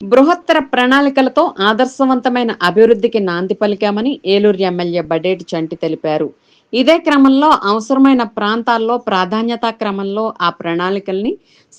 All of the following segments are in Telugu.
బృహత్తర ప్రణాళికలతో ఆదర్శవంతమైన అభివృద్ధికి నాంది పలికామని ఏలూరు ఎమ్మెల్యే బడేటి చంటి తెలిపారు. ఇదే క్రమంలో అవసరమైన ప్రాంతాల్లో ప్రాధాన్యతా క్రమంలో ఆ ప్రణాళికల్ని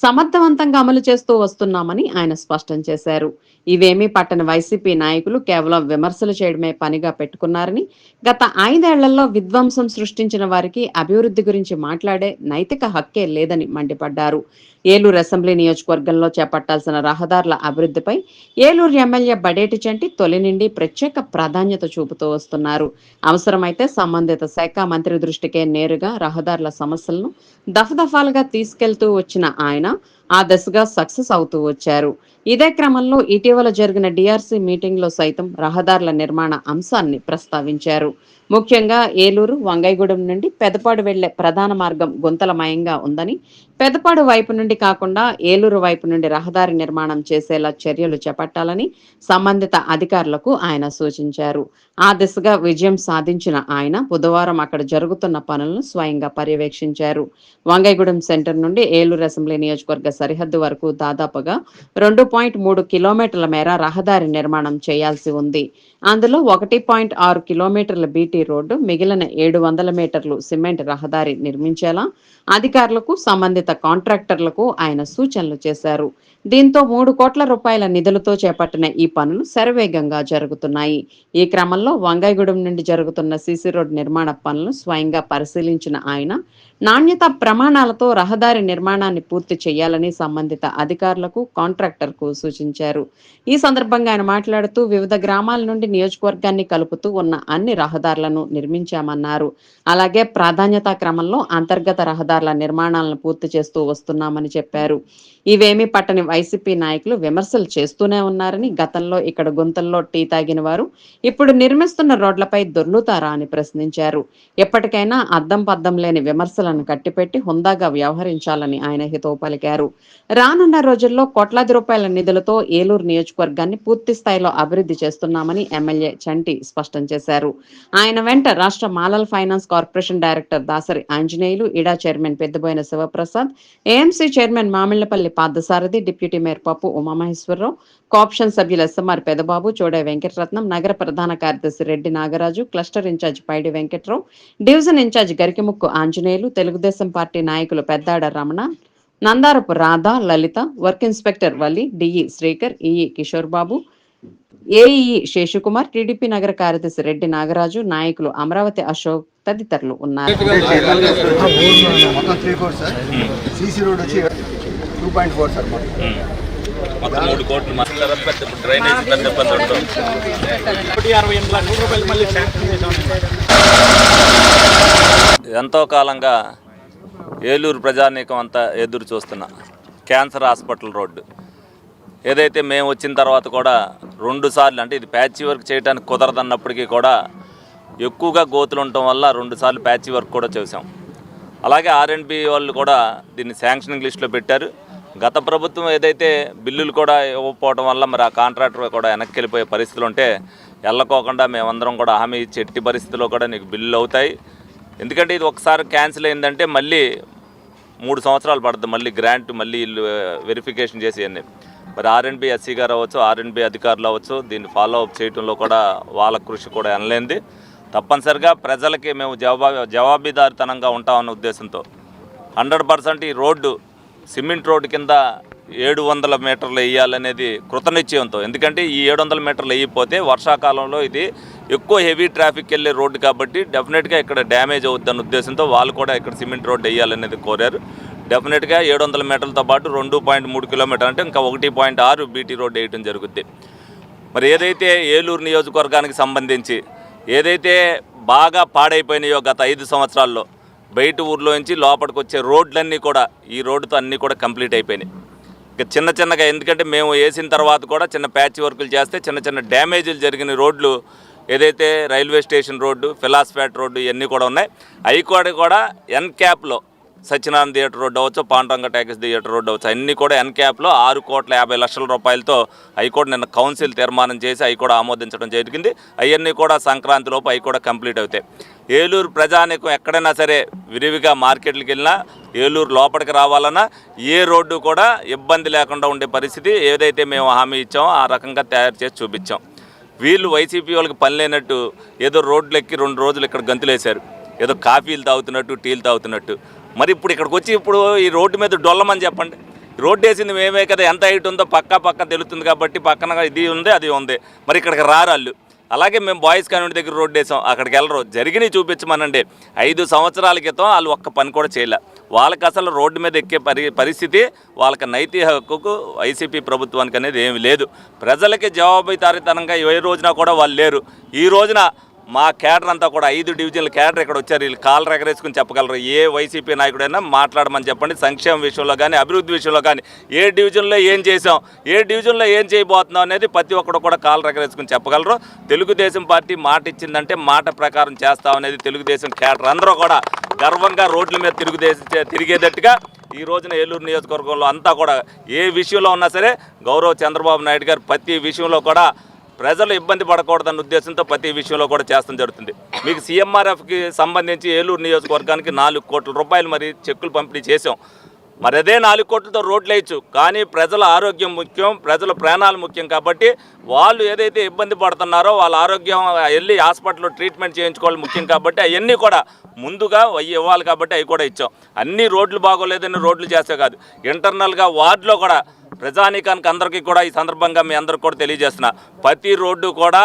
సమర్థవంతంగా అమలు చేస్తూ వస్తున్నామని ఆయన స్పష్టం చేశారు. ఇవేమీ పట్టని వైసీపీ నాయకులు కేవలం విమర్శలు చేయడమే పనిగా పెట్టుకున్నారని గత ఐదేళ్ళలో విధ్వంసం సృష్టించిన వారికి అభివృద్ధి గురించి మాట్లాడే నైతిక హక్కే లేదని మండిపడ్డారు. ఏలూరు అసెంబ్లీ నియోజకవర్గంలో చేపట్టాల్సిన రహదారుల అభివృద్ధిపై ఏలూరు ఎమ్మెల్యే బడేటి చంటి తొలి నుండి ప్రత్యేక ప్రాధాన్యత చూపుతూ వస్తున్నారు. అవసరమైతే సంబంధిత శాఖ మంత్రి దృష్టికే నేరుగా రహదారుల సమస్యలను దఫదఫాలుగా తీసుకెళ్తూ వచ్చిన ఆయన ఆ దశగా సక్సెస్ అవుతూ వచ్చారు. ఇదే క్రమంలో ఇటీవల జరిగిన డిఆర్సీ మీటింగ్లో సైతం రహదారుల నిర్మాణ అంశాన్ని ప్రస్తావించారు. ముఖ్యంగా ఏలూరు వంగైగూడెం నుండి పెదపాడు వెళ్ళే ప్రధాన మార్గం గుంతలమయంగా ఉందని పెదపాడు వైపు నుండి కాకుండా ఏలూరు వైపు నుండి రహదారి నిర్మాణం చేసేలా చర్యలు చేపట్టాలని సంబంధిత అధికారులకు ఆయన సూచించారు. ఆ దిశగా విజయం సాధించిన ఆయన బుధవారం అక్కడ జరుగుతున్న పనులను స్వయంగా పర్యవేక్షించారు. వంగైగూడెం సెంటర్ నుండి ఏలూరు అసెంబ్లీ నియోజకవర్గ సరిహద్దు వరకు దాదాపుగా రెండు పాయింట్ మూడు కిలోమీటర్ల మేర రహదారి నిర్మాణం చేయాల్సి ఉంది. అందులో ఒకటి పాయింట్ ఆరు కిలోమీటర్ల బీటీ రోడ్డు మిగిలిన ఏడు వందల మీటర్లు సిమెంట్ రహదారి నిర్మించేలా అధికారులకు సంబంధిత కాంట్రాక్టర్లకు ఆయన సూచనలు చేశారు. దీంతో మూడు కోట్ల రూపాయల నిధులతో చేపట్టిన ఈ పనులు శరవేగంగా జరుగుతున్నాయి. ఈ క్రమంలో వంగాయగూడెం నుండి జరుగుతున్న సీసీ రోడ్ నిర్మాణ పనులను స్వయంగా పరిశీలించిన ఆయన నాణ్యత ప్రమాణాలతో రహదారి నిర్మాణాన్ని పూర్తి చేయాలని సంబంధిత అధికారులకు కాంట్రాక్టర్కు సూచించారు. ఈ సందర్భంగా ఆయన మాట్లాడుతూ వివిధ గ్రామాల నుండి నియోజకవర్గాన్ని కలుపుతూ ఉన్న అన్ని రహదారులను నిర్మించామన్నారు. అలాగే ప్రాధాన్యతా క్రమంలో అంతర్గత రహదారుల నిర్మాణాలను పూర్తి చేస్తూ వస్తున్నామని చెప్పారు. ఇవేమీ పట్టని వైసీపీ నాయకులు విమర్శలు చేస్తూనే ఉన్నారని గతంలో ఇక్కడ గుంతల్లో టీ తాగిన వారు ఇప్పుడు నిర్మిస్తున్న రోడ్లపై దొర్లుతారా అని ప్రశ్నించారు. ఎప్పటికైనా అద్దం పద్దం లేని విమర్శలను కట్టిపెట్టి హుందాగా వ్యవహరించాలని ఆయన హితవు పలికారు. రానున్న రోజుల్లో కోట్లాది రూపాయల నిధులతో ఏలూరు నియోజకవర్గాన్ని పూర్తి స్థాయిలో అభివృద్ధి చేస్తున్నామని ఎమ్మెల్యే చంటి స్పష్టం చేశారు. ఆయన వెంట రాష్ట్ర మాలల్ finance corporation director Dasari Anjaneyulu ఇడా chairman chairman Peddaboina Sivaprasad AMC chairman Mamillapalli Parthasarathi deputy mayor Pappu Umamaheswararao caption సభ్యులు ఎస్ఎంఆర్ పెదబాబు చోడే వెంకటరత్నం నగర ప్రధాన కార్యదర్శి Reddy Nagaraju cluster incharge Paidi Venkatrao division incharge Garikimukku Anjaneyulu Telugu Desam party నాయకులు Peddada Ramana Nandarapu Radha Lalitha work inspector Valli DE Srikar EE Kishore Babu AEE Seshukumar TDP నగర కార్యదర్శి రెడ్డి నాగరాజు నాయకులు అమరావతి అశోక్ తదితరులు ఉన్నారు. ఎంతో కాలంగా ఏలూరు ప్రజానీకం అంతా ఎదురు చూస్తున్న క్యాన్సర్ హాస్పిటల్ రోడ్డు. ఏదైతే మేము వచ్చిన తర్వాత కూడా రెండు సార్లు అంటే ఇది ప్యాచ్ వర్క్ చేయడానికి కుదరదన్నప్పటికీ కూడా ఎక్కువగా గోతులు ఉండటం వల్ల రెండు సార్లు ప్యాచ్ వర్క్ కూడా చేసాం అలాగే ఆర్ఎండ్బి వాళ్ళు కూడా దీన్ని శాంక్షనింగ్ లిస్టులో పెట్టారు. గత ప్రభుత్వం ఏదైతే బిల్లులు కూడా ఇవ్వకపోవడం వల్ల మరి ఆ కాంట్రాక్టర్ కూడా వెనక్కి వెళ్ళిపోయే పరిస్థితులు ఉంటే వెళ్ళకోకుండా మేమందరం కూడా హామీ ఇచ్చి ఎట్టి పరిస్థితుల్లో కూడా నీకు బిల్లులు అవుతాయి. ఎందుకంటే ఇది ఒకసారి క్యాన్సిల్ అయిందంటే మళ్ళీ మూడు సంవత్సరాలు పడుతుంది. మళ్ళీ గ్రాంట్ మళ్ళీ ఇల్లు వెరిఫికేషన్ చేసి అన్నీ మరి ఆర్ఎండ్బి ఎస్సీ గారు అవ్వచ్చు ఆర్ఎండ్బి అధికారులు అవ్వచ్చు దీన్ని ఫాలో అప్ చేయడంలో కూడా వాళ్ళ కృషి కూడా అనలేంది తప్పనిసరిగా ప్రజలకి మేము జవాబు జవాబీదారితనంగా ఉంటామన్న ఉద్దేశంతో. హండ్రెడ్ పర్సెంట్ ఈ రోడ్డు సిమెంట్ రోడ్డు కింద ఏడు వందల మీటర్లు వేయాలనేది కృతనిశ్చయంతో. ఎందుకంటే ఈ ఏడు వందల మీటర్లు వేయకపోతే వర్షాకాలంలో ఇది ఎక్కువ హెవీ ట్రాఫిక్ వెళ్ళే రోడ్డు కాబట్టి డెఫినెట్గా ఇక్కడ డ్యామేజ్ అవుద్దన్న ఉద్దేశంతో వాళ్ళు కూడా ఇక్కడ సిమెంట్ రోడ్డు వేయాలనేది కోరారు. డెఫినెట్గా ఏడు వందల మీటర్లతో పాటు రెండు పాయింట్ మూడు కిలోమీటర్ అంటే ఇంకా ఒకటి పాయింట్ ఆరు బీటీ రోడ్డు వేయడం జరుగుద్ది. మరి ఏదైతే ఏలూరు నియోజకవర్గానికి సంబంధించి ఏదైతే బాగా పాడైపోయినాయో గత ఐదు సంవత్సరాల్లో బయట ఊర్లో నుంచి లోపలికి వచ్చే రోడ్లన్నీ కూడా ఈ రోడ్డుతో అన్నీ కూడా కంప్లీట్ అయిపోయినాయి. ఇక చిన్న చిన్నగా ఎందుకంటే మేము వేసిన తర్వాత కూడా చిన్న ప్యాచ్ వర్కులు చేస్తే చిన్న చిన్న డ్యామేజీలు జరిగిన రోడ్లు ఏదైతే railway station road Philaspet road ఇవన్నీ కూడా ఉన్నాయి. అవి కూడా కూడా ఎన్ క్యాప్లో సత్యనారాయణ థియేటర్ రోడ్ అవ్వచ్చు పాండురంగ ట్యాక్స్ థియేటర్ రోడ్ అవ్వచ్చు అన్నీ కూడా ఎన్క్యాప్లో ఆరు కోట్ల యాభై లక్షల రూపాయలతో అవి కూడా నిన్న కౌన్సిల్ తీర్మానం చేసి అవి కూడా ఆమోదించడం జరిగింది. అవన్నీ కూడా సంక్రాంతి లోపు అవి కూడా కంప్లీట్ అవుతాయి. ఏలూరు ప్రజానికం ఎక్కడైనా సరే విరివిగా మార్కెట్లకు వెళ్ళినా ఏలూరు లోపలికి రావాలన్నా ఏ రోడ్డు కూడా ఇబ్బంది లేకుండా ఉండే పరిస్థితి ఏదైతే మేము హామీ ఇచ్చామో ఆ రకంగా తయారు చేసి చూపించాం. వీళ్ళు వైసీపీ వాళ్ళకి పని లేనట్టు ఏదో రోడ్లు ఎక్కి రెండు రోజులు ఇక్కడ గంతులేశారు. ఏదో కాఫీలు తాగుతున్నట్టు టీలు తాగుతున్నట్టు. మరి ఇప్పుడు ఇక్కడికి వచ్చి ఇప్పుడు ఈ రోడ్డు మీద డొల్లమని చెప్పండి. రోడ్డు వేసింది మేమే కదా ఎంత హైట్ ఉందో పక్క పక్క తెలుస్తుంది కాబట్టి పక్కన ఇది ఉంది అది ఉంది. మరి ఇక్కడికి రారాళ్ళు అలాగే మేము బాయ్స్ కాన్వెంట్ దగ్గర రోడ్డు వేసాం అక్కడికి వెళ్ళరు. జరిగినవి చూపించమనండి. ఐదు సంవత్సరాల క్రితం వాళ్ళు ఒక్క పని కూడా చేయలే. వాళ్ళకి అసలు రోడ్డు మీద ఎక్కే పరి పరిస్థితి వాళ్ళకి నైతిక హక్కుకు వైసీపీ ప్రభుత్వానికి అనేది ఏమి లేదు. ప్రజలకి జవాబుదారితనంగా ఏ రోజున కూడా వాళ్ళు లేరు. ఈ రోజున మా కేడర్ అంతా కూడా ఐదు డివిజన్ల కేడర్ ఇక్కడ వచ్చారు. వీళ్ళు కాళ్ళు ఎగరేసుకుని చెప్పగలరు. ఏ వైసీపీ నాయకుడైనా మాట్లాడమని చెప్పండి. సంక్షేమ విషయంలో కానీ అభివృద్ధి విషయంలో కానీ ఏ డివిజన్లో ఏం చేసాం ఏ డివిజన్లో ఏం చేయబోతున్నాం అనేది ప్రతి ఒక్కడు కూడా కాళ్ళు ఎగరేసుకుని చెప్పగలరు. తెలుగుదేశం పార్టీ మాట ఇచ్చిందంటే మాట ప్రకారం చేస్తామనేది తెలుగుదేశం కేడర్ అందరూ కూడా గర్వంగా రోడ్ల మీద తిరుగుదేశ తిరిగేటట్టుగా ఈ రోజున ఏలూరు నియోజకవర్గంలో అంతా కూడా ఏ విషయంలో ఉన్నా సరే గౌరవ్ చంద్రబాబు నాయుడు గారు ప్రతి విషయంలో కూడా ప్రజలు ఇబ్బంది పడకూడదన్న ఉద్దేశంతో ప్రతి విషయంలో కూడా చేస్తాం జరుగుతుంది. మీకు సీఎంఆర్ఎఫ్కి సంబంధించి ఏలూరు నియోజకవర్గానికి నాలుగు కోట్ల రూపాయలు మరి చెక్కులు పంపిణీ చేసాం మరి అదే నాలుగు కోట్లతో రోడ్లు వేయచ్చు. కానీ ప్రజల ఆరోగ్యం ముఖ్యం ప్రజల ప్రాణాలు ముఖ్యం కాబట్టి వాళ్ళు ఏదైతే ఇబ్బంది పడుతున్నారో వాళ్ళ ఆరోగ్యం వెళ్ళి హాస్పిటల్లో ట్రీట్మెంట్ చేయించుకోవాలి ముఖ్యం కాబట్టి అవన్నీ కూడా ముందుగా ఇవ్వాలి కాబట్టి అవి కూడా ఇచ్చాం. అన్ని రోడ్లు బాగోలేదని రోడ్లు చేస్తే కాదు. ఇంటర్నల్గా వార్డులో కూడా ప్రజానీకానికి అందరికీ కూడా ఈ సందర్భంగా మీ అందరికి కూడా తెలియజేస్తున్నా. ప్రతి రోడ్డు కూడా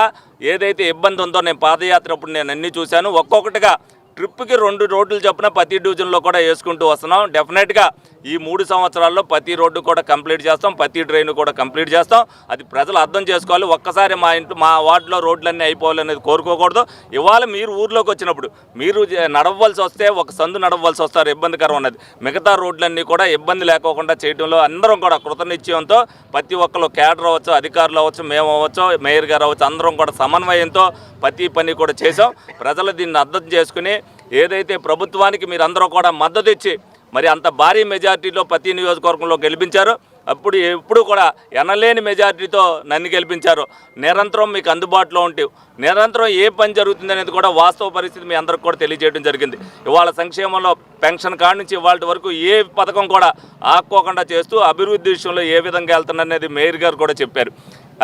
ఏదైతే ఇబ్బంది ఉందో నేను పాదయాత్ర అప్పుడు నేను అన్నీ చూశాను. ఒక్కొక్కటిగా ట్రిప్కి రెండు రోడ్లు చొప్పున ప్రతి డివిజన్లో కూడా వేసుకుంటూ వస్తున్నాం. డెఫినెట్గా ఈ మూడు సంవత్సరాల్లో ప్రతి రోడ్డు కూడా కంప్లీట్ చేస్తాం ప్రతి డ్రైన్ కూడా కంప్లీట్ చేస్తాం. అది ప్రజలు అర్థం చేసుకోవాలి. ఒక్కసారి మా ఇంట్లో మా వార్డులో రోడ్లన్నీ అయిపోవాలనేది కోరుకోకూడదు. ఇవాళ మీరు ఊర్లోకి వచ్చినప్పుడు మీరు నడవలసి వస్తే ఒక సందు నడవలసి వస్తారు ఇబ్బందికరం ఉన్నది. మిగతా రోడ్లన్నీ కూడా ఇబ్బంది లేకోకుండా చేయడంలో అందరం కూడా కృతనిశ్చయంతో ప్రతి ఒక్కరు క్యాడర్ అవ్వచ్చు అధికారులు అవ్వచ్చు మేము అవ్వచ్చు మేయర్ గారు అవ్వచ్చు అందరం కూడా సమన్వయంతో ప్రతి పని కూడా చేసాం ప్రజలు దీన్ని అర్థం చేసుకుని ఏదైతే ప్రభుత్వానికి మీరందరూ కూడా మద్దతు ఇచ్చి మరి అంత భారీ మెజార్టీలో ప్రతి నియోజకవర్గంలో గెలిపించారు. అప్పుడు ఎప్పుడు కూడా ఎనలేని మెజార్టీతో నన్ను గెలిపించారు. నిరంతరం మీకు అందుబాటులో ఉంటే నిరంతరం ఏ పని జరుగుతుంది అనేది కూడా వాస్తవ పరిస్థితి మీ అందరికి కూడా తెలియజేయడం జరిగింది. ఇవాళ సంక్షేమంలో పెన్షన్ కాడ నుంచి ఇవాళ వరకు ఏ పథకం కూడా ఆక్కోకుండా చేస్తూ అభివృద్ధి విషయంలో ఏ విధంగా వెళ్తుందనేది మేయర్ గారు కూడా చెప్పారు.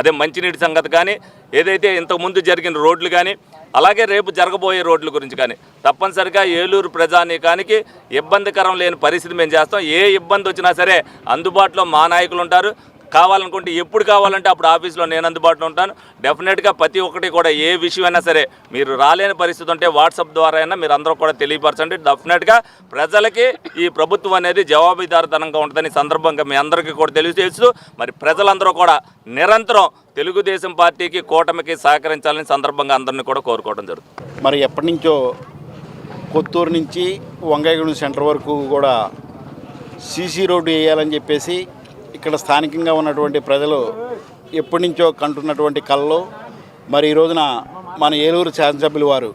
అదే మంచినీటి సంగతి కానీ ఏదైతే ఇంతకుముందు జరిగిన రోడ్లు కానీ అలాగే రేపు జరగబోయే రోడ్ల గురించి కానీ తప్పనిసరిగా ఏలూరు ప్రజానీకానికి ఇబ్బందికరం లేని పరిస్థితి మేము చేస్తాం. ఏ ఇబ్బంది వచ్చినా సరే అందుబాటులో మా నాయకులు ఉంటారు. కావాలనుకుంటే ఎప్పుడు కావాలంటే అప్పుడు ఆఫీస్లో నేను అందుబాటులో ఉంటాను. డెఫినెట్గా ప్రతి ఒక్కటి కూడా ఏ విషయమైనా సరే మీరు రాలేని పరిస్థితి ఉంటే వాట్సాప్ ద్వారా అయినా మీరు అందరూ కూడా తెలియపరచండి. డెఫినెట్గా ప్రజలకి ఈ ప్రభుత్వం అనేది జవాబుదారితనంగా ఉంటుందని సందర్భంగా మీ అందరికీ కూడా తెలియజేస్తూ మరి ప్రజలందరూ కూడా నిరంతరం తెలుగుదేశం పార్టీకి కూటమికి సహకరించాలని సందర్భంగా అందరినీ కూడా కోరుకోవడం జరుగుతుంది. మరి ఎప్పటి నుంచో కొత్తూరు నుంచి వంగాయగూడెం సెంటర్ వరకు కూడా సీసీ రోడ్డు వేయాలని చెప్పేసి ఇక్కడ స్థానికంగా ఉన్నటువంటి ప్రజలు ఎప్పటి నుంచో కంటున్నటువంటి కళలో మరి ఈ రోజున మన ఏలూరు శాసనసభ్యులు వారు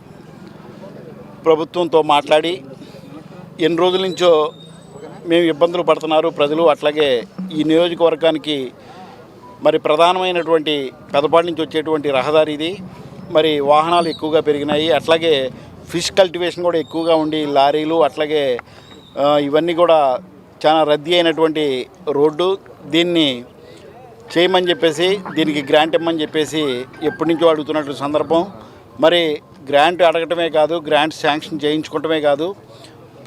ప్రభుత్వంతో మాట్లాడి ఎన్ని రోజుల నుంచో మేము ఇబ్బందులు పడుతున్నారు ప్రజలు అట్లాగే ఈ నియోజకవర్గానికి మరి ప్రధానమైనటువంటి పెదపాటి నుంచి వచ్చేటువంటి రహదారి ఇది. మరి వాహనాలు ఎక్కువగా పెరిగినాయి. అట్లాగే ఫిష్ కల్టివేషన్ కూడా ఎక్కువగా ఉండి లారీలు అట్లాగే ఇవన్నీ కూడా చాలా రద్దీ అయినటువంటి రోడ్డు. దీన్ని చేయమని చెప్పేసి దీనికి గ్రాంట్ ఇమ్మని చెప్పేసి ఎప్పటి నుంచో అడుగుతున్నటువంటి సందర్భం. మరి గ్రాంట్ అడగటమే కాదు గ్రాంట్ శాంక్షన్ చేయించుకోవటమే కాదు.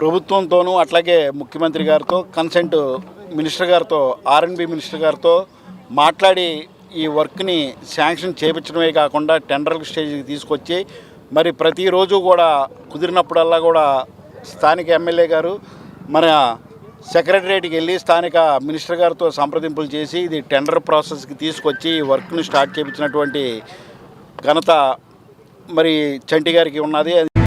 ప్రభుత్వంతోనూ అట్లాగే ముఖ్యమంత్రి గారితో కన్సెంట్ మినిస్టర్ గారితో ఆర్ఎన్బి మినిస్టర్ గారితో మాట్లాడి ఈ వర్క్ని శాంక్షన్ చేయించడమే కాకుండా టెండర్ స్టేజ్కి తీసుకొచ్చి మరి ప్రతిరోజు కూడా కుదిరినప్పుడల్లా కూడా స్థానిక ఎమ్మెల్యే గారు మన సెక్రటరేట్కి వెళ్ళి స్థానిక మినిస్టర్ గారితో సంప్రదింపులు చేసి ఇది టెండర్ ప్రాసెస్కి తీసుకొచ్చి ఈ వర్క్ను స్టార్ట్ చేయించినటువంటి ఘనత మరి చంటి గారికి ఉన్నది.